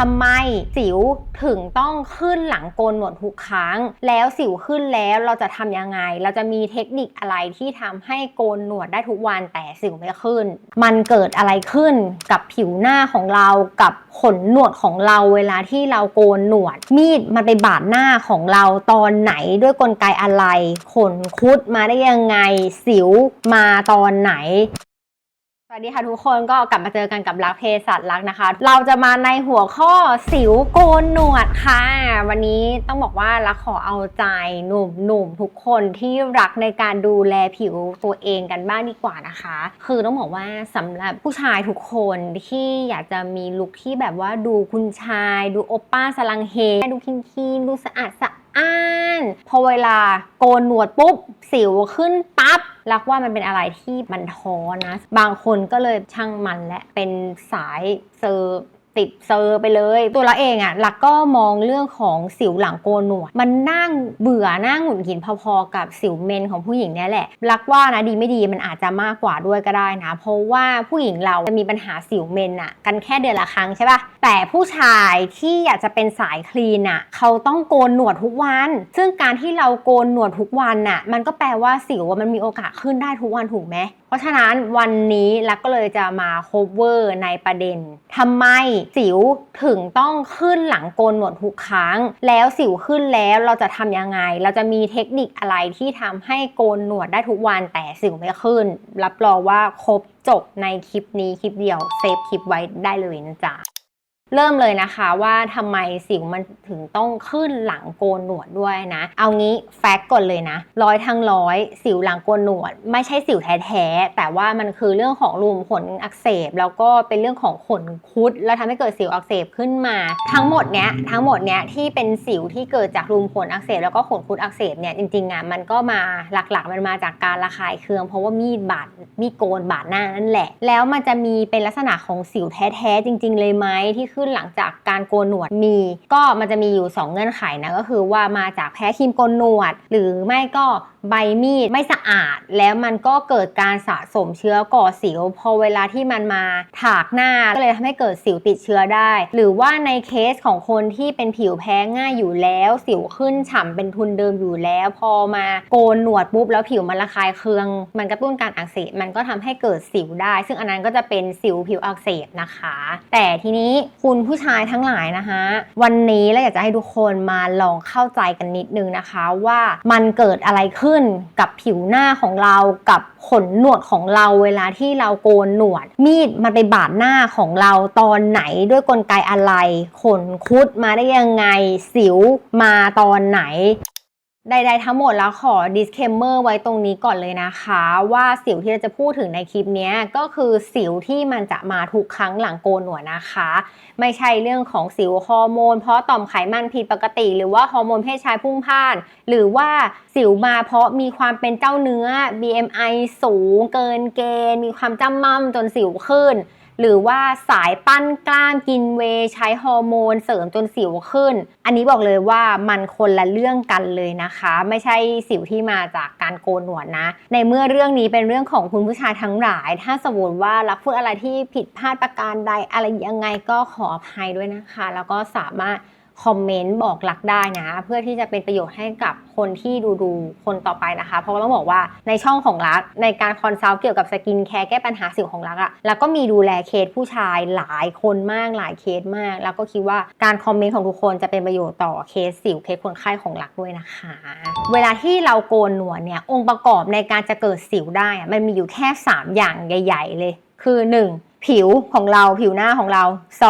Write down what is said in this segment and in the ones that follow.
ทำไมสิวถึงต้องขึ้นหลังโกนหนวดทุกครั้ง แล้วสิวขึ้นแล้วเราจะทำยังไง เราจะมีเทคนิคอะไรที่ทำให้โกนหนวดได้ทุกวันแต่สิวไม่ขึ้น มันเกิดอะไรขึ้นกับผิวหน้าของเรากับขนหนวดของเราเวลาที่เราโกนหนวด มีดมันไปบาดหน้าของเราตอนไหนด้วยกลไกอะไร ขนคุดมาได้ยังไง สิวมาตอนไหน วัสดีค่ะทุกคนก็กลับมาเจอกันกับรักเพศสัตว์รักนะคะ เราจะมาในหัวข้อสิวโกนหนวดค่ะ วันนี้ต้องบอกว่ารักขอเอาใจหนุ่มหนุ่มๆทุกคนที่รักในการดูแลผิวตัวเองกันบ้างดีกว่านะคะ คือต้องบอกว่าสำหรับผู้ชายทุกคนที่อยากจะมีลุคที่แบบว่าดูคุณชาย ดูโอปป้าสลังเฮดูคินคีนๆดูสะอาดสะ อ้านพอเวลาโกนหนวดปุ๊บ สิวขึ้นปั๊บรักว่ามันเป็นอะไรที่มันท้อนะ บางคนก็เลยช่างมันและเป็นสายเซอร์ ติดเซอร์ไปเลย ตัวเราเองอะ่ะลักก็มองเรื่องของสิวหลังโกนหนวด มันนั่งเบื่อนั่งหงุดหงิดพอๆกับสิวเมนของผู้หญิงเนี่ยแหละรักว่านะดีไม่ดีมันอาจจะมากกว่าด้วยก็ได้นะ เพราะว่าผู้หญิงเราจะมีปัญหาสิวเมนอะกันแค่เดือนละครั้งใช่ปะแต่ผู้ชายที่อยากจะเป็นสายคลีนอะเขาต้องโกนหนวดทุกวัน ซึ่งการที่เราโกนหนวดทุกวันน่ะมันก็แปลว่าสิวมันมีโอกาสขึ้นได้ทุกวันถูกไหม ราะฉะนั้นวันนี้ลักก็เลยจะมา cover ในประเด็นทำไมสิวถึงต้องขึ้นหลังโกนหนวดทุกครั้ง แล้วสิวขึ้นแล้วเราจะทำยังไง เราจะมีเทคนิคอะไรที่ทำให้โกนหนวดได้ทุกวันแต่สิวไม่ขึ้น รับรองว่าครบจบในคลิปนี้คลิปเดียวเซฟคลิปไว้ได้เลยนะจ๊ะ เริ่มเลยนะคะว่าทำไมสิวมันถึงต้องขึ้นหลังโกนหนวดด้วยนะ เอางี้แฟกต์ก่อนเลยนะร้อยทั้งร้อยสิวหลังโกนหนวด ไม่ใช่สิวแท้ๆแต่ว่ามันคือเรื่องของรูมขนอักเสบ แล้วก็เป็นเรื่องของขนคุด แล้วทำให้เกิดสิวอักเสบขึ้นมา ทั้งหมดเนี้ยทั้งหมดเนี้ยที่เป็นสิวที่เกิดจากรูมขนอักเสบ แล้วก็ขนคุดอักเสบเนี่ยจริงๆอะมันก็มาหลักๆ มันมาจากการระคายเคือง เพราะว่ามีดบาดมีดโกนบาดหน้านั่นแหละ แล้วมันจะมีเป็นลักษณะของสิวแท้ๆจริง ๆ เลยไหมที่ขึ้นหลังจากการโกนหนวดมี ก็มันจะมีอยู่ 2 เงื่อนไขนะก็คือว่ามาจากแพ้ครีมโกนหนวด หรือไม่ก็ ใบมีดไม่สะอาด แล้วมันก็เกิดการสะสมเชื้อก่อสิว พอเวลาที่มันมาถากหน้าก็เลยทำให้เกิดสิวติดเชื้อได้ หรือว่าในเคสของคนที่เป็นผิวแพ้ง่ายอยู่แล้ว สิวขึ้นฉ่ำเป็นทุนเดิมอยู่แล้ว พอมาโกนหนวดปุ๊บแล้วผิวมันระคายเคือง มันกระตุ้นการอักเสบมันก็ทำให้เกิดสิวได้ ซึ่งอันนั้นก็จะเป็นสิวผิวอักเสบนะคะ แต่ทีนี้คุณผู้ชายทั้งหลายนะคะ วันนี้เราอยากจะให้ทุกคนมาลองเข้าใจกันนิดนึงนะคะ ว่ามันเกิดอะไรขึ้นกับผิวหน้าของเรากับขนหนวดของเราเวลาที่เราโกนหนวด มีดมันไปบาดหน้าของเราตอนไหนด้วยกลไกอะไร ขนคุดมาได้ยังไงสิวมาตอนไหน ใดๆทั้งหมดแล้วขอ disclaimer ไว้ตรงนี้ก่อนเลยนะคะ ว่าสิวที่เราจะพูดถึงในคลิปนี้ก็คือสิวที่มันจะมาทุกครั้งหลังโกนหนวดนะคะ ไม่ใช่เรื่องของสิวฮอร์โมน เพราะต่อมไขมันผิดปกติ หรือว่าฮอร์โมนเพศชายพุ่งพ่าน หรือว่าสิวมาเพราะมีความเป็นเจ้าเนื้อ BMI สูงเกินเกณฑ์ มีความจ้ำม่ำจนสิวขึ้น หรือว่าสายปั้นกล้ามกินเวใช้ฮอร์โมนเสริมจนสิวขึ้น อันนี้บอกเลยว่ามันคนละเรื่องกันเลยนะคะ ไม่ใช่สิวที่มาจากการโกนหนวดนะ ในเมื่อเรื่องนี้เป็นเรื่องของคุณผู้ชายทั้งหลาย ถ้าสมมติว่ารับพูดอะไรที่ผิดพลาดประการใดอะไรยังไงก็ขออภัยด้วยนะคะ แล้วก็สามารถ คอมเมนต์บอกรักได้นะ เพื่อที่จะเป็นประโยชน์ให้กับคนที่ดูดูคนต่อไปนะคะ เพราะว่าต้องบอกว่าในช่องของรักในการคอนซัลท์เกี่ยวกับสกินแคร์แก้ปัญหาสิวของรักอะแล้วก็มีดูแลเคสผู้ชายหลายคนมากหลายเคสมาก แล้วก็คิดว่าการคอมเมนต์ของทุกคนจะเป็นประโยชน์ต่อเคสสิวเคสคนไข้ของรักด้วยนะคะ เวลาที่เราโกนหนวดเนี่ยองค์ประกอบในการจะเกิดสิวได้อะมันมีอยู่แค่ 3 อย่างใหญ่ ๆ เลย คือ 1. ผิวของเราผิวหน้าของเรา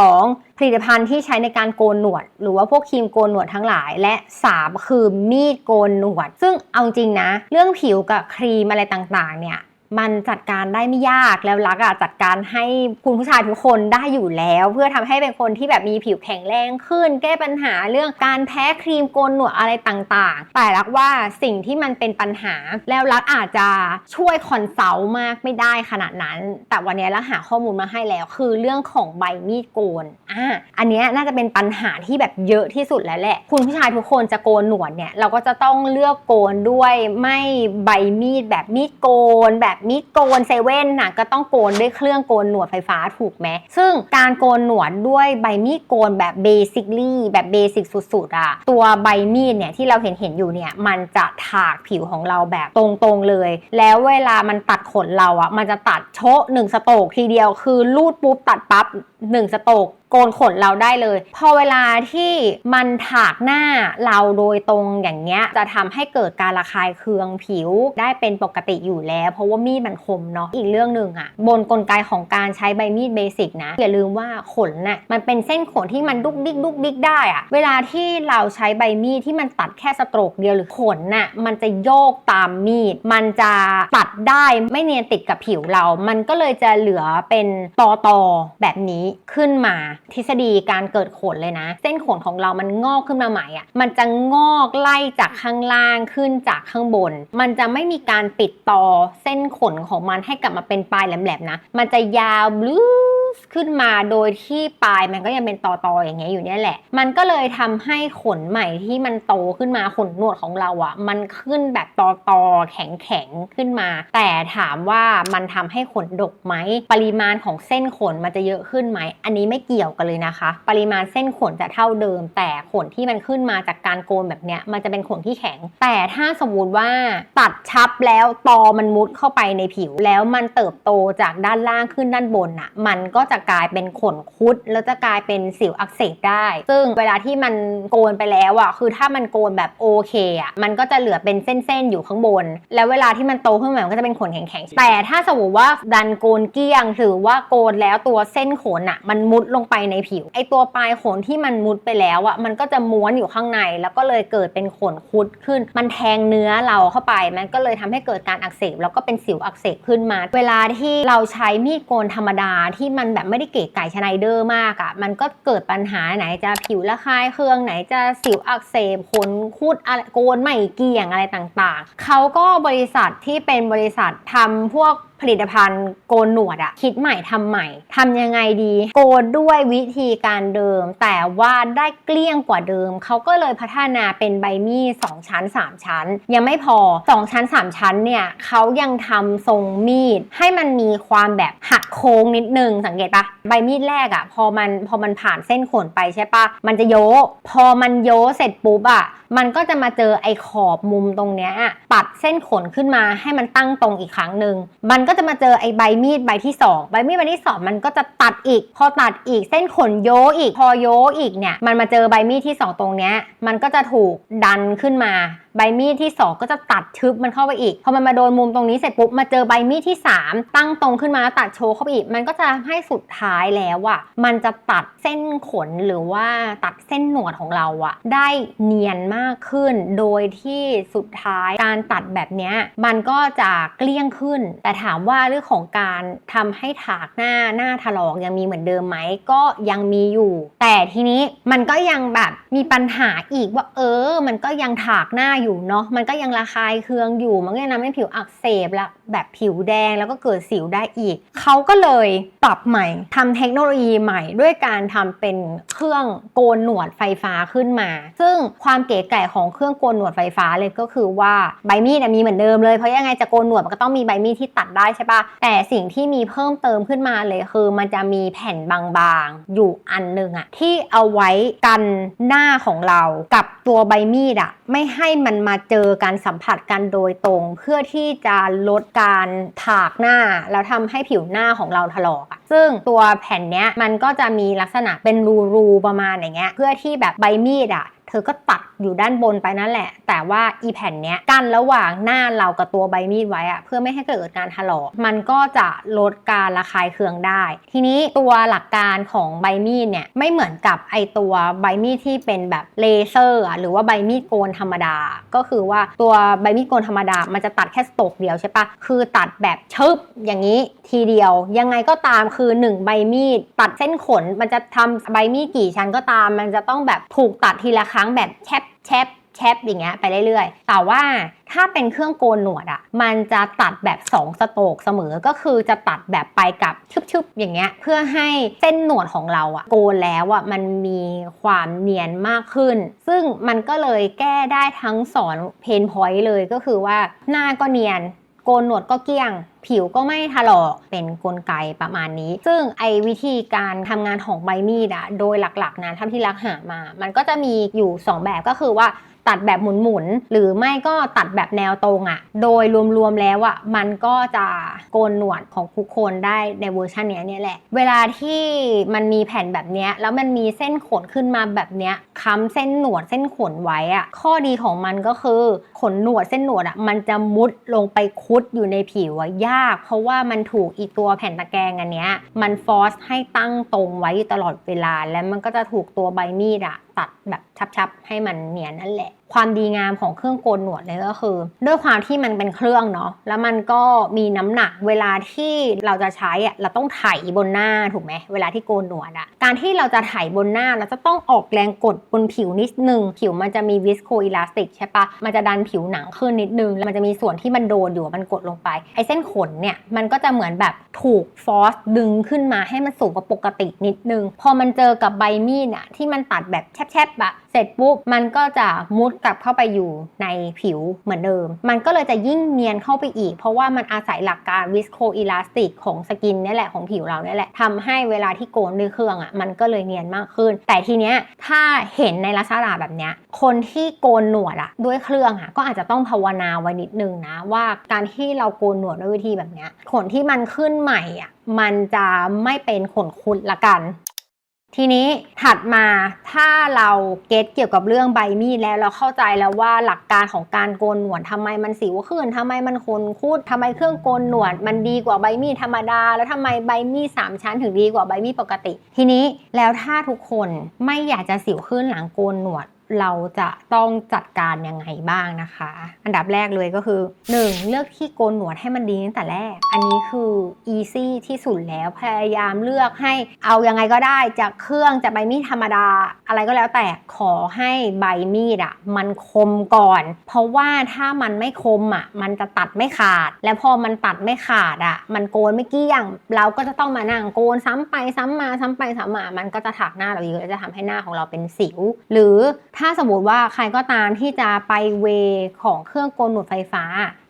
2. ผลิตภัณฑ์ที่ใช้ในการโกนหนวด หรือว่าพวกครีมโกนหนวดทั้งหลาย และ 3 คือมีดโกนหนวด ซึ่งเอาจริงนะ เรื่องผิวกับครีมอะไรต่างๆเนี่ย มันจัดการได้ไม่ยากแล้วรักอะจัดการให้คุณผู้ชายทุกคนได้อยู่แล้ว เพื่อทำให้เป็นคนที่แบบมีผิวแข็งแรงขึ้น แก้ปัญหาเรื่องการแพ้ครีมโกนหนวดอะไรต่างๆ แต่รักว่าสิ่งที่มันเป็นปัญหา แล้วรักอาจจะช่วยคอนซัลท์มากไม่ได้ขนาดนั้น แต่วันนี้รักหาข้อมูลมาให้แล้วคือเรื่องของใบมีดโกนอ่าอันนี้น่าจะเป็นปัญหาที่แบบเยอะที่สุดแล้วแหละ คุณผู้ชายทุกคนจะโกนหนวดเนี่ยเราก็จะต้องเลือกโกนด้วยไม่ใบมีดแบบมีดโกนแบบมีดโกนเซเว่นน่ะก็ต้องโกนด้วยเครื่องโกนหนวดไฟฟ้าถูกไหม ซึ่งการโกนหนวดด้วยใบมีดโกนแบบเบสิคลี่แบบเบสิกสุดๆอะตัวใบมีดเนี่ยที่เราเห็นเห็นอยู่เนี่ยมันจะถากผิวของเราแบบตรงๆเลย แล้วเวลามันตัดขนเราอะมันจะตัดโชะหนึ่งสโตกทีเดียวคือลูดปุ๊บตัดปั๊บ หนึ่งสโตกโกนขนเราได้เลย พอเวลาที่มันถากหน้าเราโดยตรงอย่างเงี้ย จะทำให้เกิดการระคายเคืองผิวได้เป็นปกติอยู่แล้ว เพราะว่ามีดมันคมเนาะอีกเรื่องหนึ่งอะบนกลไกของการใช้ใบมีดเบสิกนะ อย่าลืมว่าขนน่ะมันเป็นเส้นขนที่มันดุกดิกดุกดิกได้อะเวลาที่เราใช้ใบมีดที่มันตัดแค่สโตรกเดียวหรือขนน่ะมันจะโยกตามมีด มันจะตัดได้ไม่เนียนติดกับผิวเรา มันก็เลยจะเหลือเป็นตอตอแบบนี้ขึ้นมาทฤษฎีการเกิดขนเลยนะ เส้นขนของเรามันงอกขึ้นมาใหม่อะมันจะงอกไล่จากข้างล่างขึ้นจากข้างบน มันจะไม่มีการปิดต่อเส้นขนของมันให้กลับมาเป็นปลายแหลมๆนะ มันจะยาวบลื้อ ขึ้นมาโดยที่ปลายมันก็ยังเป็นตอตอๆอย่างเงี้ยอยู่เนี่ยแหละ มันก็เลยทำให้ขนใหม่ที่มันโตขึ้นมาขนหนวดของเราอะ มันขึ้นแบบตอตอๆแข็งแข็งๆขึ้นมา แต่ถามว่ามันทำให้ขนดกไหมปริมาณของเส้นขนมันจะเยอะขึ้นไหม อันนี้ไม่เกี่ยวกันเลยนะคะ ปริมาณเส้นขนจะเท่าเดิม แต่ขนที่มันขึ้นมาจากการโกนแบบเนี้ยมันจะเป็นขนที่แข็ง แต่ถ้าสมมติว่าตัดชับแล้วตอมันมุดเข้าไปในผิว แล้วมันเติบโตจากด้านล่างขึ้นด้านบนอะ มันก็จะกลายเป็นขนคุด แล้วจะกลายเป็นสิวอักเสบได้ ซึ่งเวลาที่มันโกนไปแล้วอะคือถ้ามันโกนแบบโอเคอะมันก็จะเหลือเป็นเส้นๆอยู่ข้างบน แล้วเวลาที่มันโตขึ้นมามันก็จะเป็นขนแข็งๆแต่ถ้าสมมติว่าดันโกนเกลี้ยงหรือว่าโกนแล้วตัวเส้นขนอะมันมุดลงไปในผิวไอตัวปลายขนที่มันมุดไปแล้วอะมันก็จะม้วนอยู่ข้างใน แล้วก็เลยเกิดเป็นขนคุดขึ้น มันแทงเนื้อเราเข้าไป มันก็เลยทำให้เกิดการอักเสบแล้วก็เป็นสิวอักเสบขึ้นมา เวลาที่เราใช้มีดโกนธรรมดาที่มันแบบไม่ได้เก๋ไก่ชไนเดอร์มากอะ มันก็เกิดปัญหาไหนจะผิวระคายเคืองไหนจะสิวอักเสบขนคุดอะไรโกนไม่เกี่ยงอะไรต่างๆ เขาก็บริษัทที่เป็นบริษัททำพวก ผลิตภัณฑ์โกนหนวดอะคิดใหม่ทำใหม่ทำยังไงดี โกนด้วยวิธีการเดิม แต่ว่าได้เกลี้ยงกว่าเดิม เขาก็เลยพัฒนาเป็นใบมีด2ชั้น 3 ชั้น ยังไม่พอ 2 ชั้น 3 ชั้นเนี่ยเขายังทำทรงมีด ให้มันมีความแบบหักโค้งนิดนึงสังเกตปะใบมีดแรกอะพอมันพอมันผ่านเส้นขนไปใช่ปะมันจะโย พอมันโยเสร็จปุ๊บอะ มันก็จะมาเจอไอ้ขอบมุมตรงเนี้ยอะตัดเส้นขนขึ้นมาให้มันตั้งตรงอีกครั้งหนึ่งมันก็จะมาเจอไอ้ใบมีดใบที่สองใบมีดใบที่สองมันก็จะตัดอีก พอตัดอีกเส้นขนโยอีกพอโยอีกเนี่ยมันมาเจอใบมีดที่สองตรงเนี้ยมันก็จะถูกดันขึ้นมาใบมีดที่ 2 ก็จะตัดทึบมันเข้าไปอีก พอมันมาโดนมุมตรงนี้เสร็จปุ๊บมาเจอใบมีดที่ 3 ตั้งตรงขึ้นมาแล้วตัดโชว์เข้าไปอีก มันก็จะให้สุดท้ายแล้วอะมันจะตัดเส้นขนหรือว่าตัดเส้นหนวดของเราอะได้เนียนมากขึ้น โดยที่สุดท้ายการตัดแบบเนี้ยมันก็จะเกลี้ยงขึ้น แต่ถามว่าเรื่องของการทำให้ถากหน้าหน้าถลอกยังมีเหมือนเดิมไหมก็ยังมีอยู่ แต่ทีนี้มันก็ยังแบบมีปัญหาอีกว่าเออ มันก็ยังถากหน้าอยู่เนาะมันก็ยังระคายเคืองอยู่ มันก็ยังทำให้ผิวอักเสบและแบบผิวแดงแล้วก็เกิดสิวได้อีก เขาก็เลยปรับใหม่ทำเทคโนโลยีใหม่ ด้วยการทำเป็นเครื่องโกนหนวดไฟฟ้าขึ้นมา ซึ่งความเก๋ไก่ของเครื่องโกนหนวดไฟฟ้าเลยก็คือว่าใบมีดมีเหมือนเดิมเลยเพราะยังไงจะโกนหนวดมันก็ต้องมีใบมีดที่ตัดได้ใช่ปะแต่สิ่งที่มีเพิ่มเติมขึ้นมาเลยคือมันจะมีแผ่นบางๆ อยู่อันหนึ่งอะที่เอาไว้กันหน้าของเรากับตัวใบมีดอะไม่ให้มันมาเจอการสัมผัสกันโดยตรง เพื่อที่จะลดการถากหน้า แล้วทำให้ผิวหน้าของเราถลอกอะซึ่งตัวแผ่นเนี้ยมันก็จะมีลักษณะเป็นรูๆประมาณอย่างเงี้ยเพื่อที่แบบใบมีดอะ ธอก็ตัดอยู่ด้านบนไปนั่นแหละ แต่ว่าอีแผ่นเนี้ยกั้นระหว่างหน้าเรากับตัวใบมีดไว้อะเพื่อไม่ให้เกิดการถลอกมันก็จะลดการระคายเคืองได้ ทีนี้ตัวหลักการของใบมีดเนี่ยไม่เหมือนกับไอตัวใบมีดที่เป็นแบบเลเซอร์หรือว่าใบมีดโกนธรรมดา ก็คือว่าตัวใบมีดโกนธรรมดา มันจะตัดแค่สตกเดียวใช่ปะคือตัดแบบชึบอย่างนี้ทีเดียว ยังไงก็ตามคือหนึ่งใบมีดตัดเส้นขน มันจะทำใบมีดกี่ชั้นก็ตาม มันจะต้องแบบถูกตัดทีละครั้งแบบแชบแชบแชบอย่างเงี้ยไปเรื่อยๆ แต่ว่าถ้าเป็นเครื่องโกนหนวดอะ่ะ มันจะตัดแบบ2สโตรกเสมอ ก็คือจะตัดแบบไปกับชุบๆอย่างเงี้ย เพื่อให้เส้นหนวดของเราอะโกนแล้วอะมันมีความเนียนมากขึ้น ซึ่งมันก็เลยแก้ได้ทั้งสอนเพนพอยต์เลยก็คือว่าหน้าก็เนียน โกนหนวดก็เกี้ยง ผิวก็ไม่ถลอกเป็นกลไกประมาณนี้ ซึ่งไอ้วิธีการทำงานของใบมีดอะโดยหลักๆนะท่าที่รักหามา มันก็จะมีอยู่ 2 แบบก็คือว่า ตัดแบบหมุนๆหรือไม่ก็ตัดแบบแนวตรงอะโดยรวมๆแล้วอะมันก็จะโกนหนวดของทุกคนได้ในเวอร์ชันเนี้ยเนี่ยแหละ เวลาที่มันมีแผ่นแบบเนี้ยแล้วมันมีเส้นขนขึ้นมาแบบเนี้ยค้ำเส้นหนวดเส้นขนไว้อะข้อดีของมันก็คือขนหนวดเส้นหนวดอะมันจะมุดลงไปคุดอยู่ในผิวอะยาก เพราะว่ามันถูกอีตัวแผ่นตะแกรงอันเนี้ยมันฟอสให้ตั้งตรงไว้ตลอดเวลา แล้วมันก็จะถูกตัวใบมีดอะ ตัดแบบชับๆ ให้มันเนียนนั่นแหละ ความดีงามของเครื่องโกนหนวดเลยก็คือ ด้วยความที่มันเป็นเครื่องเนาะแล้วมันก็มีน้ำหนักเวลาที่เราจะใช้อะเราต้องไถบนหน้าถูกไหมเวลาที่โกนหนวดอะการที่เราจะไถบนหน้าเราจะต้องออกแรงกดบนผิวนิดนึง ผิวมันจะมีวิสโคอิลาสติกใช่ปะมันจะดันผิวหนังขึ้นนิดนึง แล้วมันจะมีส่วนที่มันโดนอยู่มันกดลงไปไอ้เส้นขนเนี่ยมันก็จะเหมือนแบบถูกฟอร์สดึงขึ้นมาให้มันสูงกว่าปกตินิดนึง พอมันเจอกับใบมีดอะที่มันตัดแบบแคบๆอะ เสร็จปุ๊บมันก็จะมุดกลับเข้าไปอยู่ในผิวเหมือนเดิม มันก็เลยจะยิ่งเนียนเข้าไปอีก เพราะว่ามันอาศัยหลักการวิสโคอิลาสติกของสกินนี่แหละของผิวเราเนี่ยแหละทำให้เวลาที่โกนด้วยเครื่องอะมันก็เลยเนียนมากขึ้น แต่ทีเนี้ยถ้าเห็นในลักษณะแบบเนี้ยคนที่โกนหนวดอะด้วยเครื่องอะก็อาจจะต้องภาวนาไว้นิดนึงนะว่าการที่เราโกนหนวดด้วยวิธีแบบเนี้ยขนที่มันขึ้นใหม่อะมันจะไม่เป็นขนคุดละกัน ทีนี้ถัดมาถ้าเราเก็ตเกี่ยวกับเรื่องใบมีดแล้วเราเข้าใจแล้วว่าหลักการของการโกนหนวดทำไมมันสิวขึ้นทำไมมันคนคุดทำไมเครื่องโกนหนวด มันดีกว่าใบมีดธรรมดา แล้วทำไมใบมีดสามชั้นถึงดีกว่าใบมีดปกติ ทีนี้แล้วถ้าทุกคนไม่อยากจะสิวขึ้นหลังโกนหนวด เราจะต้องจัดการยังไงบ้างนะคะ อันดับแรกเลยก็คือ 1. เลือกที่โกนหนวดให้มันดีตั้งแต่แรก อันนี้คืออีซี่ที่สุดแล้วพยายามเลือกให้เอายังไงก็ได้จากเครื่องจากใบมีดธรรมดาอะไรก็แล้วแต่ขอให้ใบมีดอะมันคมก่อน เพราะว่าถ้ามันไม่คมอะมันจะตัดไม่ขาด และพอมันตัดไม่ขาดอะมันโกนไม่เกี้ยง เราก็จะต้องมานั่งโกนซ้ำไปซ้ำมาซ้ำไปซ้ำมา มันก็จะถักหน้าเราเยอะแล้วจะทำให้หน้าของเราเป็นสิว หรือถ้าสมมติว่าใครก็ตามที่จะไปเวของเครื่องโกนหนวดไฟฟ้า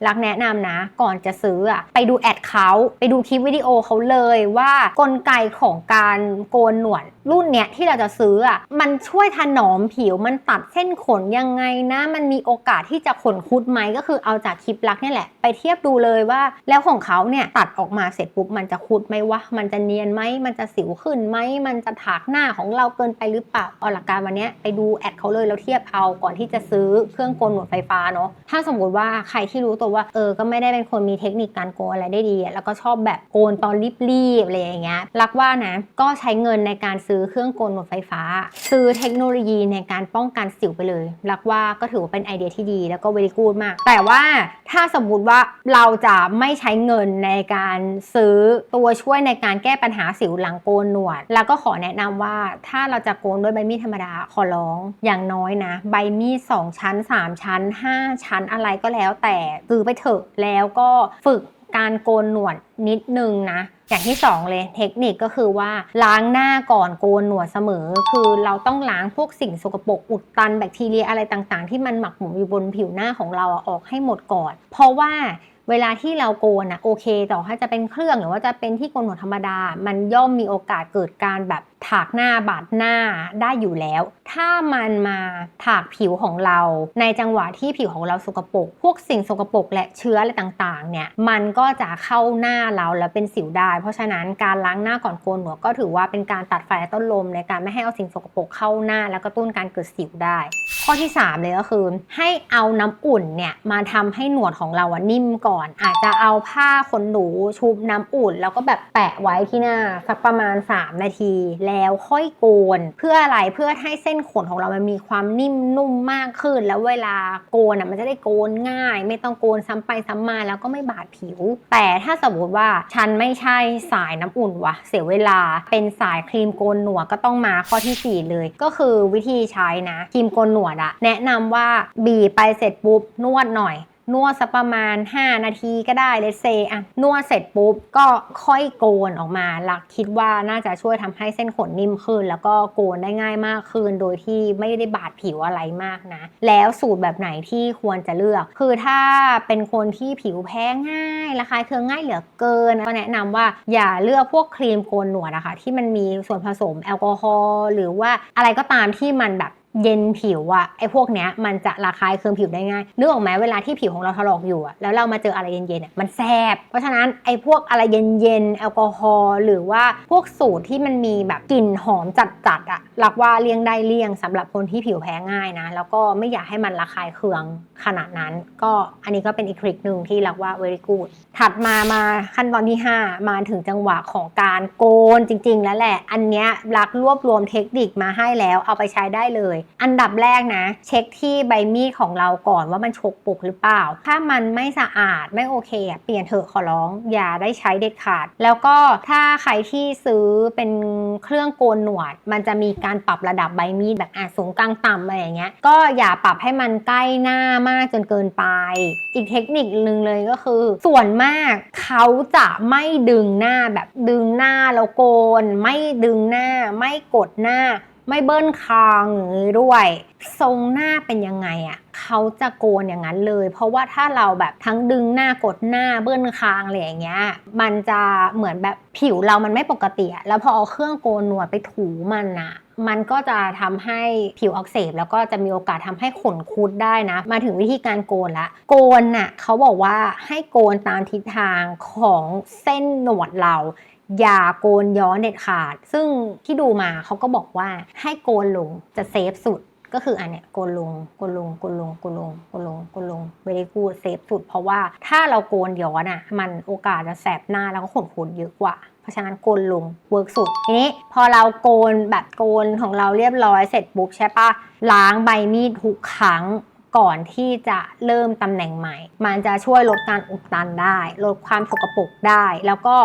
รักแนะนำนะ ก่อนจะซื้ออะไปดูแอดเขาไปดูคลิปวิดีโอเขาเลยว่ากลไกของการโกนหนวด รุ่นเนี้ยที่เราจะซื้ออะมันช่วยถนอมผิวมันตัดเส้นขนยังไงนะ มันมีโอกาสที่จะขนคุดไหมก็คือเอาจากคลิปรักเนี่ยแหละ ไปเทียบดูเลยว่า แล้วของเขาเนี่ยตัดออกมาเสร็จปุ๊บมันจะคุดไหมวะมันจะเนียนไหมมันจะสิวขึ้นไหมมันจะถากหน้าของเราเกินไปหรือเปล่าเอาหลักการวันเนี้ยไปดูแอดเขาเลยแล้วเทียบเอาก่อนที่จะซื้อเครื่องโกนหนวดไฟฟ้าเนาะถ้าสมมติว่าใครที่รู้ตัวว่าเออก็ไม่ได้เป็นคนมีเทคนิคการโกนอะไรได้ดี แล้วก็ชอบแบบโกนตอนรีบๆอะไรอย่างเงี้ยรักว่านะก็ใช้เงินในการซื้อื้อเครื่องโกนหนวดไฟฟ้า ซื้อเทคโนโลยีในการป้องกันสิวไปเลย รักว่าก็ถือว่าเป็นไอเดียที่ดีแล้วก็เวลีกูดมาก แต่ว่าถ้าสมมุติว่าเราจะไม่ใช้เงินในการซื้อตัวช่วยในการแก้ปัญหาสิวหลังโกนหนวด แล้วก็ขอแนะนำว่าถ้าเราจะโกนด้วยใบมีดธรรมดาขอร้องอย่างน้อยนะ ใบมีด2ชั้น 3 ชั้น 5 ชั้นอะไรก็แล้ว แต่ซื้อไปเถอะแล้วก็ฝึกการโกนหนวดนิดนึงนะ อย่างที่2เลยเทคนิคก็คือว่าล้างหน้าก่อนโกนหนวดเสมอ คือเราต้องล้างพวกสิ่งสกปรกอุดตันแบคทีเรียอะไรต่างๆ ที่มันหมักหมมอยู่บนผิวหน้าของเราอออกให้หมดก่อน เพราะว่าเวลาที่เราโกนอะโอเค ต่อให้จะเป็นเครื่องหรือว่าจะเป็นที่โกนหนวดธรรมดา มันย่อมมีโอกาสเกิดการแบบ ถากหน้าบาดหน้าได้อยู่แล้ว ถ้ามันมาถากผิวของเรา ในจังหวะที่ผิวของเราสกปรกพวกสิ่งสกปรกและเชื้ออะไรต่างๆเนี่ยมันก็จะเข้าหน้าเราแล้วเป็นสิวได้ เพราะฉะนั้นการล้างหน้าก่อนโกนหนวดก็ถือว่าเป็นการตัดไฟต้นลมในการไม่ให้เอาสิ่งสกปรกเข้าหน้า แล้วก็ตุ้นการเกิดสิวได้ ข้อที่ 3 เลยก็คือให้เอาน้ำอุ่นเนี่ยมาทำให้หนวดของเราอะนิ่มก่อน อาจจะเอาผ้าขนหนูชุบน้ำอุ่น แล้วก็แบบแปะไว้ที่หน้าสักประมาณ 3 นาทีแล้วแล้วค่อยโกน เพื่ออะไรเพื่อให้เส้นขนของเรามันมีความนิ่มนุ่มมากขึ้น แล้วเวลาโกนอะมันจะได้โกนง่าย ไม่ต้องโกนซ้ำไปซ้ำมาแล้วก็ไม่บาดผิว แต่ถ้าสมมติว่าฉันไม่ใช่สายน้ำอุ่นวะเสียเวลาเป็นสายครีมโกนหนวดก็ต้องมาข้อทีสี่4 เลย ก็คือวิธีใช้นะครีมโกนหนวดอะแนะนำว่าบีไปเสร็จปุ๊บนวดหน่อย นวดสักประมาณ 5 นาทีก็ได้เลเซอะนวดเสร็จปุ๊บก็ค่อยโกนออกมาหลักคิดว่าน่าจะช่วยทำให้เส้นขนนิ่มขึ้น แล้วก็โกนได้ง่ายมากขึ้น โดยที่ไม่ได้บาดผิวอะไรมากนะ แล้วสูตรแบบไหนที่ควรจะเลือก คือถ้าเป็นคนที่ผิวแพ้ง่ายระคายเคืองง่ายเหลือเกิน ก็แนะนำว่าอย่าเลือกพวกครีมโกนหนวดอะคะที่มันมีส่วนผสมแอลกอฮอล์หรือว่าอะไรก็ตามที่มันแบบ เย็นผิวอะไอพวกเนี้ยมันจะระคายเคืองผิวได้ง่ายนึกออกไหมเวลาที่ผิวของเราถลอกอยู่อะแล้วเรามาเจออะไรเย็นๆอะมันแสบเพราะฉะนั้นไอพวกอะไรเย็นๆแอลกอฮอล์หรือว่าพวกสูตรที่มันมีแบบกลิ่นหอมจัดๆอะหลักว่าเลี่ยงได้เลี่ยงสำหรับคนที่ผิวแพ้ง่ายนะ แล้วก็ไม่อยากให้มันระคายเคืองขนาดนั้น ก็อันนี้ก็เป็นอีกทริคหนึ่งที่หลักว่า very good ถัดมามาขั้นตอนที่ 5 มาถึงจังหวะของการโกนจริง ๆ แล้วแหละ อันเนี้ยรักรวบรวมเทคนิคมาให้แล้วเอาไปใช้ได้เลย อันดับแรกนะ เช็คที่ใบมีดของเราก่อนว่ามันฉกปุกหรือเปล่า ถ้ามันไม่สะอาดไม่โอเคเปลี่ยนเถอะขอร้องอย่าได้ใช้เด็ดขาด แล้วก็ถ้าใครที่ซื้อเป็นเครื่องโกนหนวด มันจะมีการปรับระดับใบมีดแบบอะสูงกลางต่ำอะไรอย่างเงี้ยก็อย่าปรับให้มันใกล้หน้ามากจนเกินไป อีกเทคนิคหนึ่งเลยก็คือ ส่วนมากเขาจะไม่ดึงหน้าแบบดึงหน้าแล้วโกน ไม่ดึงหน้า ไม่กดหน้า ไม่เบิ้ลคางอย่างนี้ด้วย ทรงหน้าเป็นยังไงอะ่ะเขาจะโกนอย่างนั้นเลย เพราะว่าถ้าเราแบบทั้งดึงหน้ากดหน้าเบิ้ลคางอะไรอย่างเงี้ยมันจะเหมือนแบบผิวเรามันไม่ปกติแล้วพอเอาเครื่องโกนหนวดไปถูมันอะ มันก็จะทำให้ผิวอักเสบ แล้วก็จะมีโอกาสทำให้ขนคุดได้นะ มาถึงวิธีการโกนละ โกนน่ะเขาบอกว่าให้โกนตามทิศทางของเส้นหนวดเราอย่าโกนย้อนเด็ดขาด ซึ่งที่ดูมาเขาก็บอกว่าให้โกนลงจะเซฟสุดก็คืออันเนี้ยโกนลงโกนลงโกนลงโกนลงโกนลงโกนลงเวลีกูเซฟสุด เพราะว่าถ้าเราโกนย้อนอะมันโอกาสจะแสบหน้าแล้วก็ขนคุดเยอะกว่า เพราะฉะนั้นโกนลงเวิร์กสุดทีนี้พอเราโกนแบบโกนของเราเรียบร้อยเสร็จปุ๊บใช่ปะล้างใบมีดทุกครั้งก่อนที่จะเริ่มตำแหน่งใหม่ มันจะช่วยลดการอุดตันได้ ลดความสกปรกได้ แล้วก็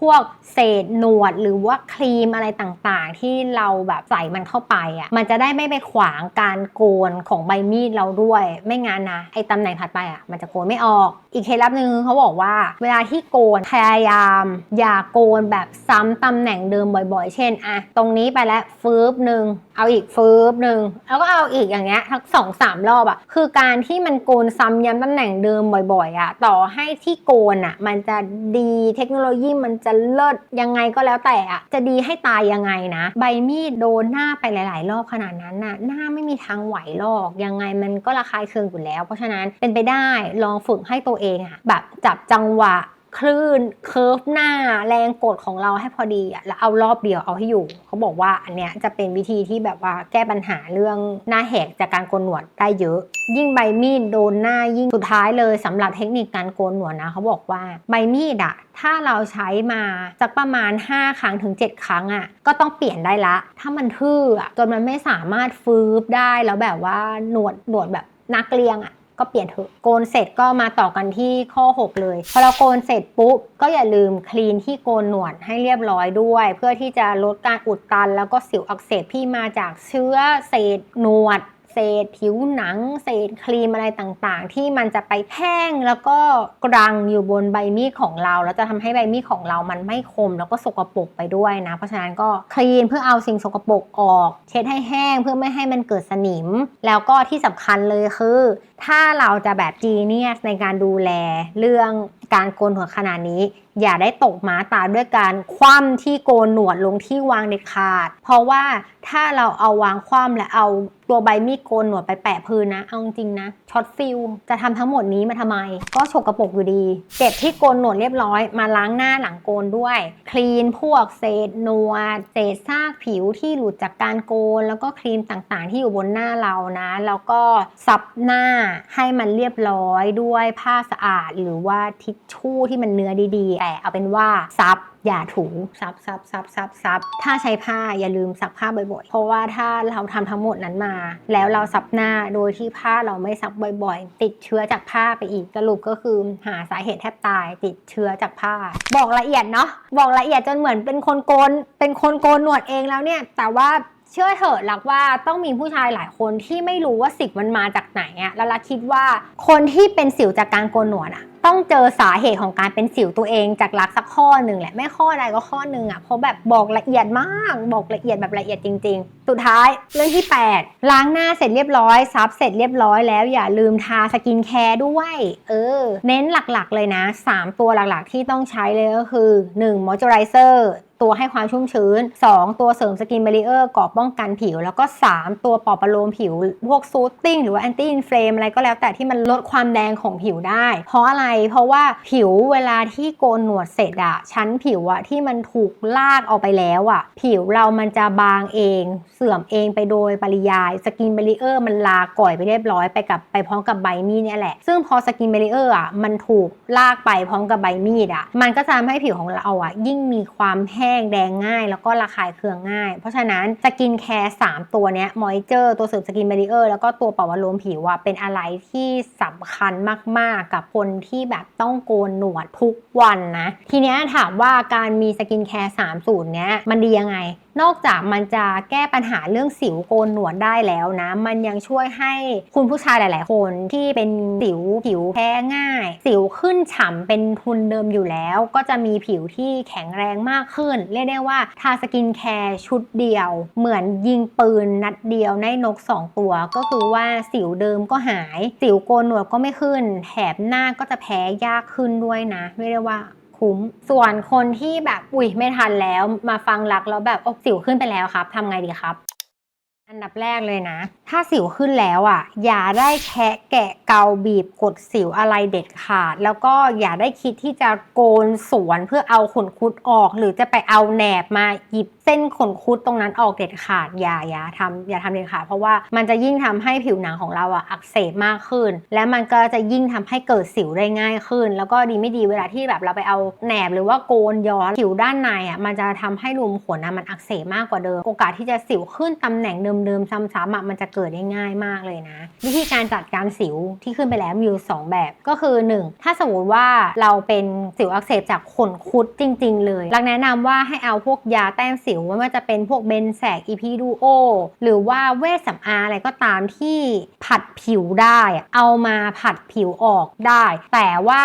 พวกเศษหนวดหรือว่าครีมอะไรต่างๆ ที่เราแบบใส่มันเข้าไปอะมันจะได้ไม่ไปขวางการโกนของใบมีดเราด้วย ไม่งั้นนะไอ้ตำแหน่งถัดไปอะมันจะโกนไม่ออก อีกเคล็ดลับหนึ่งเขาบอกว่า เวลาที่โกนพยายาม อย่าโกนแบบซ้ำตำแหน่งเดิมบ่อยๆ เช่นอะตรงนี้ไปแล้วฟืบหนึ่งเอาอีกฟืบหนึ่งแล้วก็เอาอีกอย่างเงี้ยทั้งสองสามรอบอะคือการที่มันโกนซ้ำย้ำตำแหน่งเดิมบ่อยๆอะต่อให้ที่โกนอะมันจะดีเทคโนโลยีมันจะเลิศยังไงก็แล้วแต่อะจะดีให้ตายยังไงนะ ใบมีดโดนหน้าไปหลาย ๆ รอบขนาดนั้นน่ะหน้าไม่มีทางไหวหรอกยังไงมันก็ระคายเคืองอยู่แล้ว เพราะฉะนั้นเป็นไปได้ลองฝึกให้ตัวเองอะแบบจับจังหวะ คลื่นเคิร์ฟหน้าแรงกดของเราให้พอดีอะแล้วเอารอบเดียวเอาให้อยู่ เขาบอกว่าอันเนี้ยจะเป็นวิธีที่แบบว่าแก้ปัญหาเรื่องหน้าแหกจากการโกนหนวดได้เยอะ ยิ่งใบมีดโดนหน้ายิ่งสุดท้ายเลยสำหรับเทคนิคการโกนหนวดนะเขาบอกว่าใบมีดอะถ้าเราใช้มาสักประมาณ 5 ครั้งถึง 7 ครั้งอะก็ต้องเปลี่ยนได้ละ ถ้ามันทื่ออะจนมันไม่สามารถฟืบได้แล้วแบบว่าหนวดหนวดแบบนักเรียงอะ ก็เปลี่ยนเถอะโกนเสร็จก็มาต่อกันที่ข้อ 6 เลย พอเราโกนเสร็จปุ๊บก็อย่าลืมคลีนที่โกนหนวดให้เรียบร้อยด้วย เพื่อที่จะลดการอุดตัน แล้วก็สิวอักเสบที่มาจากเชื้อเศษหนวด เศษผิวหนัง เศษครีมอะไรต่างๆ ที่มันจะไปแห้งแล้วก็กรังอยู่บนใบมีดของเรา แล้วจะทำให้ใบมีดของเรามันไม่คม แล้วก็สกปรกไปด้วยนะ เพราะฉะนั้นก็คลีนเพื่อเอาสิ่งสกปรกออก เช็ดให้แห้งเพื่อไม่ให้มันเกิดสนิม แล้วก็ที่สำคัญเลยคือ ถ้าเราจะแบบจีเนียสในการดูแลเรื่องการโกนหนวขนาดนี้ อย่าได้ตกม้าตาด้วยการคว่ำที่โกนหนวดลงที่วางเด็ดขาด เพราะว่าถ้าเราเอาวางคว่ำและเอาตัวใบมีดโกนหนวดไปแปะพื้นนะ เอาจริงนะช็อตฟิลจะทำทั้งหมดนี้มาทำไม ก็ฉกกระปรกอยู่ดี เก็บที่โกนหนวดเรียบร้อยมาล้างหน้าหลังโกนด้วย คลีนพวกเศษหนวดเศษซากผิวที่หลุดจากการโกน แล้วก็ครีมต่างๆ ที่อยู่บนหน้าเรานะ แล้วก็ซับหน้าให้มันเรียบร้อยด้วยผ้าสะอาด หรือว่าทิชชู่ที่มันเนื้อดีๆแต่เอาเป็นว่าซับอย่าถูซับซับซับซับซับถ้าใช้ผ้าอย่าลืมซักผ้าบ่อยๆ เพราะว่าถ้าเราทำทั้งหมดนั้นมา แล้วเราซับหน้าโดยที่ผ้าเราไม่ซักบ่อยๆ ติดเชื้อจากผ้าไปอีกสรุปก็คือหาสาเหตุแทบตาย ติดเชื้อจากผ้า บอกละเอียดเนาะบอกละเอียดจนเหมือนเป็นคนโกนเป็นคนโกนหนวดเองแล้วเนี่ย แต่ว่า เชื่อเถอะลักว่าต้องมีผู้ชายหลายคนที่ไม่รู้ว่าสิวมันมาจากไหนอะแล้วลักคิดว่าคนที่เป็นสิวจากการโกนหนวดอะต้องเจอสาเหตุของการเป็นสิวตัวเองจากลักสักข้อหนึ่งแหละไม่ข้อใดก็ข้อหนึ่งอะเพราะแบบบอกละเอียดมาก บอกละเอียดแบบละเอียดจริง ๆ สุดท้ายเรื่องที่ 8 ล้างหน้าเสร็จเรียบร้อยซับเสร็จเรียบร้อยแล้วอย่าลืมทาสกินแคร์ด้วยเออเน้นหลักๆเลยนะ 3 ตัวหลักๆที่ต้องใช้เลยก็คือ 1. Moisturizer ตัวให้ความชุ่มชื้น 2 ตัวเสริมสกินเบรีเออร์กรอป้องกันผิว แล้วก็ 3 ตัวปลอบประโลมผิว พวกซูตติ้งหรือว่าแอนตี้อินเฟลมอะไรก็แล้วแต่ที่มันลดความแดงของผิวได้ เพราะอะไรเพราะว่าผิวเวลาที่โกนหนวดเสร็จอะชั้นผิวอะที่มันถูกลากออกไปแล้วอะผิวเรามันจะบางเอง เสื่อมเองไปโดยปริยายสกินเบรีเออร์มันลาก่อยไปเรียบร้อยไปกับไปพร้อมกับใบมีดเนี่ยแหละ ซึ่งพอสกินเบรีเออร์อะมันถูกลากไปพร้อมกับใบมีดอะมันก็จะทำให้ผิวของเราอะยิ่งมีความแห้งแดงง่าย แล้วก็ระคายเคืองง่าย เพราะฉะนั้นสกินแคร์3ตัวเนี้ยมอยเจอร์ตัวเสริมสกินแบรีเออร์แล้วก็ตัวปรับประโลมผิวอะเป็นอะไรที่สำคัญมาก ๆ กับคนที่แบบต้องโกนหนวดทุกวันนะ ทีเนี้ยถามว่าการมีสกินแคร์3สูตรเนี้ยมันดียังไง นอกจากมันจะแก้ปัญหาเรื่องสิวโกนหนวดได้แล้วนะ มันยังช่วยให้คุณผู้ชายหลาย ๆ คนที่เป็นสิวผิวแพ้ง่าย สิวขึ้นฉ่ำเป็นทุนเดิมอยู่แล้ว ก็จะมีผิวที่แข็งแรงมากขึ้น เรียกได้ว่าทาสกินแคร์ชุดเดียว เหมือนยิงปืนนัดเดียวในนก 2 ตัว ก็คือว่าสิวเดิมก็หาย สิวโกนหนวดก็ไม่ขึ้น แถบหน้าก็จะแพ้ยากขึ้นด้วยนะเรียกได้ว่า คุ้ม ส่วนคนที่แบบอุ้ยไม่ทันแล้ว มาฟังรักแล้วแบบอกสิวขึ้นไปแล้วครับทำไงดีครับอันดับแรกเลยนะ ถ้าสิวขึ้นแล้วอะ อย่าได้แคะแกะเกาบีบกดสิวอะไรเด็ดขาด แล้วก็อย่าได้คิดที่จะโกนสวนเพื่อเอาขนคุดออก หรือจะไปเอาแหนบมาหยิบ เส้นขนคุดตรงนั้นออกเด็ดขาดอย่าอย่าทำอย่าทำเด็ดขาดเพราะว่ามันจะยิ่งทำให้ผิวหนังของเราอะอักเสบมากขึ้น และมันก็จะยิ่งทำให้เกิดสิวได้ง่ายขึ้น แล้วก็ดีไม่ดีเวลาที่แบบเราไปเอาแหนบหรือว่าโกนย้อนผิวด้านในอะมันจะทำให้รูมขนนะมันอักเสบมากกว่าเดิม โอกาสที่จะสิวขึ้นตำแหน่งเดิมๆซ้ำๆอะมันจะเกิดได้ง่ายมากเลยนะ วิธีการจัดการสิวที่ขึ้นไปแล้วมีอยู่สองแบบก็คือ 1 ถ้าสมมติว่าเราเป็นสิวอักเสบจากขนคุดจริง ๆ เลยรักแนะนำว่าให้เอาพวกยาแต้มสิวไม่ว่าจะเป็นพวกเบนแสกอีพีดูโอหรือว่าเวชสำอางอะไรก็ตามที่ผัดผิวได้ เอามาผัดผิวออกได้ แต่ว่า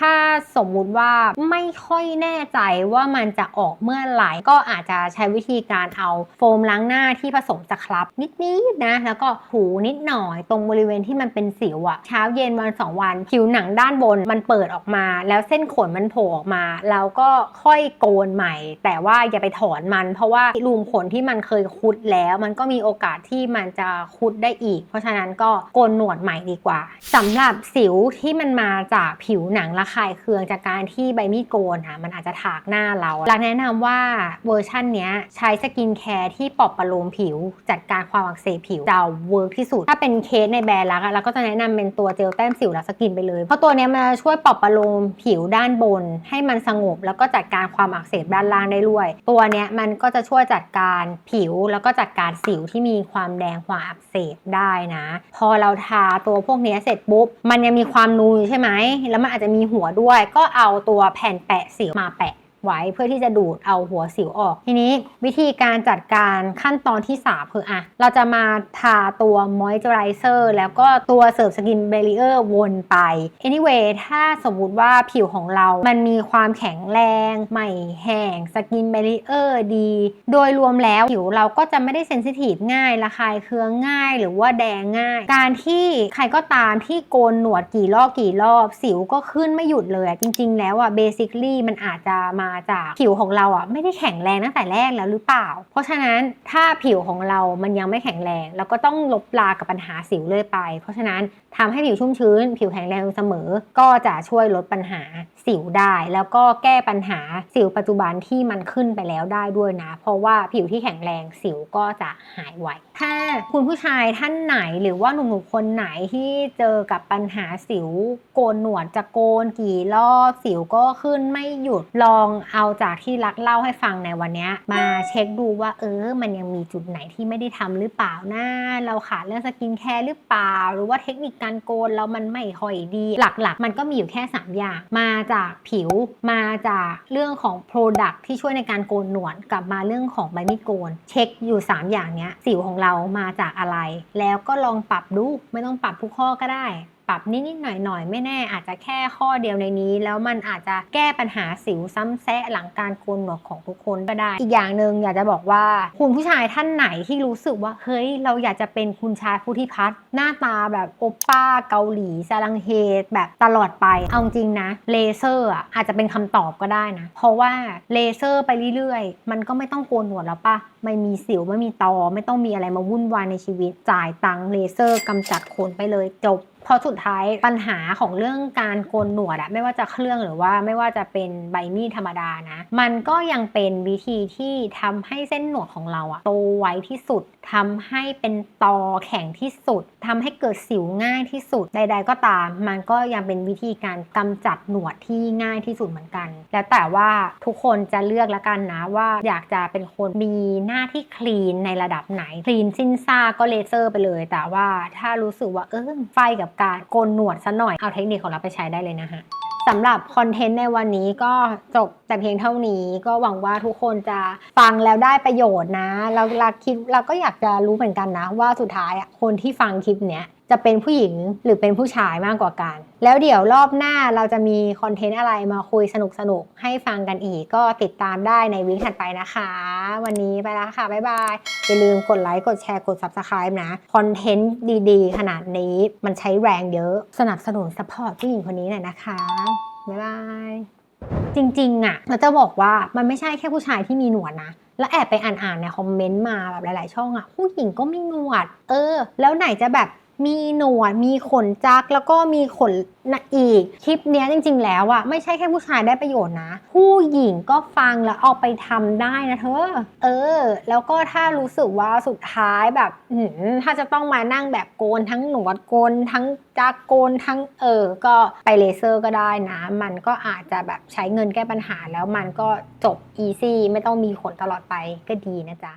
ถ้าสมมุติว่าไม่ค่อยแน่ใจว่ามันจะออกเมื่อไหร่ก็อาจจะใช้วิธีการเอาโฟมล้างหน้าที่ผสมสครับ นิดๆนะ แล้วก็ถูนิดหน่อยตรงบริเวณที่มันเป็นสิวอะเช้าเย็นวันสองวัน ผิวหนังด้านบนมันเปิดออกมา แล้วเส้นขนมันโผล่ออกมา แล้วก็ค่อยโกนใหม่ แต่ว่าอย่าไปถอนมันเพราะว่ารูมขนที่มันเคยคุดแล้ว มันก็มีโอกาสที่มันจะคุดได้อีก เพราะฉะนั้นก็โกนหนวดใหม่ดีกว่าสำหรับสิวที่มันมาจากผิวหนังระคายเคืองจากการที่ใบมีดโกนค่ะมันอาจจะถากหน้าเราหลักแนะนำว่าเวอร์ชันนี้ใช้สกินแคร์ที่ปลอบประโลมผิว จัดการความอักเสบผิวจะเวิร์กที่สุด ถ้าเป็นเคสในแบรนด์ลักอะเราก็จะแนะนำเป็นตัวเจลแต้มสิวและสกินไปเลย เพราะตัวนี้มันช่วยปลอบประโลมผิวด้านบน ให้มันสงบแล้วก็จัดการความอักเสบด้านล่างได้ด้วย ตัวนี้มันก็จะช่วยจัดการผิวแล้วก็จัดการสิวที่มีความแดงความอักเสบได้นะ พอเราทาตัวพวกนี้เสร็จปุ๊บ มันยังมีความนูนใช่ไหม แล้วมันอาจจะมีหัวด้วย ก็เอาตัวแผ่นแปะสิวมาแปะ ไว้เพื่อที่จะดูดเอาหัวสิวออก ทีนี้วิธีการจัดการขั้นตอนที่ 3 คืออะ เราจะมาทาตัวมอยเจอไรเซอร์แล้วก็ตัวเสริมสกินเบรีเออร์วนไป anyway ถ้าสมมติว่าผิวของเรา มันมีความแข็งแรง ไม่แห้งสกินเบรีเออร์ดี โดยรวมแล้วผิวเราก็จะไม่ได้เซนซิทีฟง่ายระคายเคืองง่าย หรือว่าแดงง่าย การที่ใครก็ตามที่โกนหนวดกี่รอบกี่รอบ สิวก็ขึ้นไม่หยุดเลยจริง ๆ แล้วอะเบสิคลี่มันอาจจะมาจากผิวของเราอะไม่ได้แข็งแรงตั้งแต่แรกแล้วหรือเปล่า เพราะฉะนั้นถ้าผิวของเรามันยังไม่แข็งแรง เราก็ต้องลบลากับปัญหาสิวเลยไป เพราะฉะนั้น ทำให้ผิวชุ่มชื้น ผิวแข็งแรงเสมอ ก็จะช่วยลดปัญหาสิวได้ แล้วก็แก้ปัญหาสิวปัจจุบันที่มันขึ้นไปแล้วได้ด้วยนะ เพราะว่าผิวที่แข็งแรงสิวก็จะหายไวถ้าคุณผู้ชายท่านไหนหรือว่าหนุ่มๆคนไหนที่เจอกับปัญหาสิวโกนหนวดจะโกนกี่รอบสิวก็ขึ้นไม่หยุดลองเอาจากที่รักเล่าให้ฟังในวันนี้มาเช็คดูว่าเออ มันยังมีจุดไหนที่ไม่ได้ทำหรือเปล่านะเราขาดเรื่องสกินแคร์หรือเปล่า หรือว่าเทคนิคการโกนแล้วมันไม่ค่อยดี หลักๆ มันก็มีอยู่แค่ 3 อย่าง มาจากผิวมาจากเรื่องของ Product ที่ช่วยในการโกนหนวดกลับมาเรื่องของใบมีดโกน เช็คอยู่ 3 อย่างเนี้ยสิวของเรามาจากอะไร แล้วก็ลองปรับดูไม่ต้องปรับทุกข้อก็ได้ปรับนิดๆหน่อยๆ ไม่แน่อาจจะแค่ข้อเดียวในนี้ แล้วมันอาจจะแก้ปัญหาสิวซ้ำแซะหลังการโกนหนวดของทุกคนก็ได้ อีกอย่างหนึ่งอยากจะบอกว่าคุณผู้ชายท่านไหนที่รู้สึกว่าเฮ้ยเราอยากจะเป็นคุณชายผู้ที่พัฒน์หน้าตาแบบโอปป้าเกาหลีซาลังเฮแบบตลอดไปเอาจริงนะเลเซอร์อาจจะเป็นคำตอบก็ได้นะ เพราะว่าเลเซอร์ไปเรื่อยๆ มันก็ไม่ต้องโกนหนวดแล้วปะไม่มีสิวไม่มีตอ ไม่ต้องมีอะไรมาวุ่นวายในชีวิตจ่ายตังค์เลเซอร์กำจัดขนไปเลยจบ เพราะสุดท้ายปัญหาของเรื่องการโกนหนวดอะไม่ว่าจะเครื่องหรือว่าไม่ว่าจะเป็นใบมีดธรรมดานะ มันก็ยังเป็นวิธีที่ทำให้เส้นหนวดของเราอะโตไวที่สุดทำให้เป็นตอแข็งที่สุด ทำให้เกิดสิวง่ายที่สุด ใด ๆ ก็ตาม มันก็ยังเป็นวิธีการกำจัดหนวดที่ง่ายที่สุดเหมือนกัน แล้วแต่ว่าทุกคนจะเลือกละกันนะว่าอยากจะเป็นคนมีหน้าที่คลีนในระดับไหน คลีนสิ้นซาก็เลเซอร์ไปเลย แต่ว่าถ้ารู้สึกว่าเออไฟกับการโกนหนวดซะหน่อย เอาเทคนิคของเราไปใช้ได้เลยนะฮะ สำหรับคอนเทนต์ในวันนี้ก็จบแต่เพียงเท่านี้ก็หวังว่าทุกคนจะฟังแล้วได้ประโยชน์นะเราเราคิดเราก็อยากจะรู้เหมือนกันนะว่าสุดท้ายคนที่ฟังคลิปเนี้ย จะเป็นผู้หญิงหรือเป็นผู้ชายมากกว่ากัน แล้วเดี๋ยวรอบหน้าเราจะมีคอนเทนต์อะไรมาคุยสนุกๆให้ฟังกันอีก ก็ติดตามได้ในวิกถัดไปนะคะ วันนี้ไปแล้วค่ะ บ๊ายบาย อย่าลืมกดไลค์กดแชร์กด Subscribe นะ คอนเทนต์ดีๆ ขนาดนี้มันใช้แรงเยอะ สนับสนุนสปอร์ตผู้หญิงคนนี้หน่อยนะคะ บ๊ายบายจริงๆอะเราจะบอกว่ามันไม่ใช่แค่ผู้ชายที่มีหนวดนะ แล้วแอบไปอ่านๆในคอมเมนต์มาแบบหลาย ๆ ช่องอะผู้หญิงก็มีหนวด เออ แล้วไหนจะแบบ มีหนวด มีขนจัก แล้วก็มีขนนะอีก คลิปเนี้ยจริง ๆ แล้วอะไม่ใช่แค่ผู้ชายได้ประโยชน์นะ ผู้หญิงก็ฟังแล้วเอาไปทำได้นะเธอ เออ แล้วก็ถ้ารู้สึกว่าสุดท้ายแบบถ้าจะต้องมานั่งแบบโกนทั้งหนวดโกนทั้งจักโกนทั้งเออ ก็ไปเลเซอร์ก็ได้นะ มันก็อาจจะแบบใช้เงินแก้ปัญหาแล้วมันก็จบอีซี่ไม่ต้องมีขนตลอดไปก็ดีนะจ๊ะ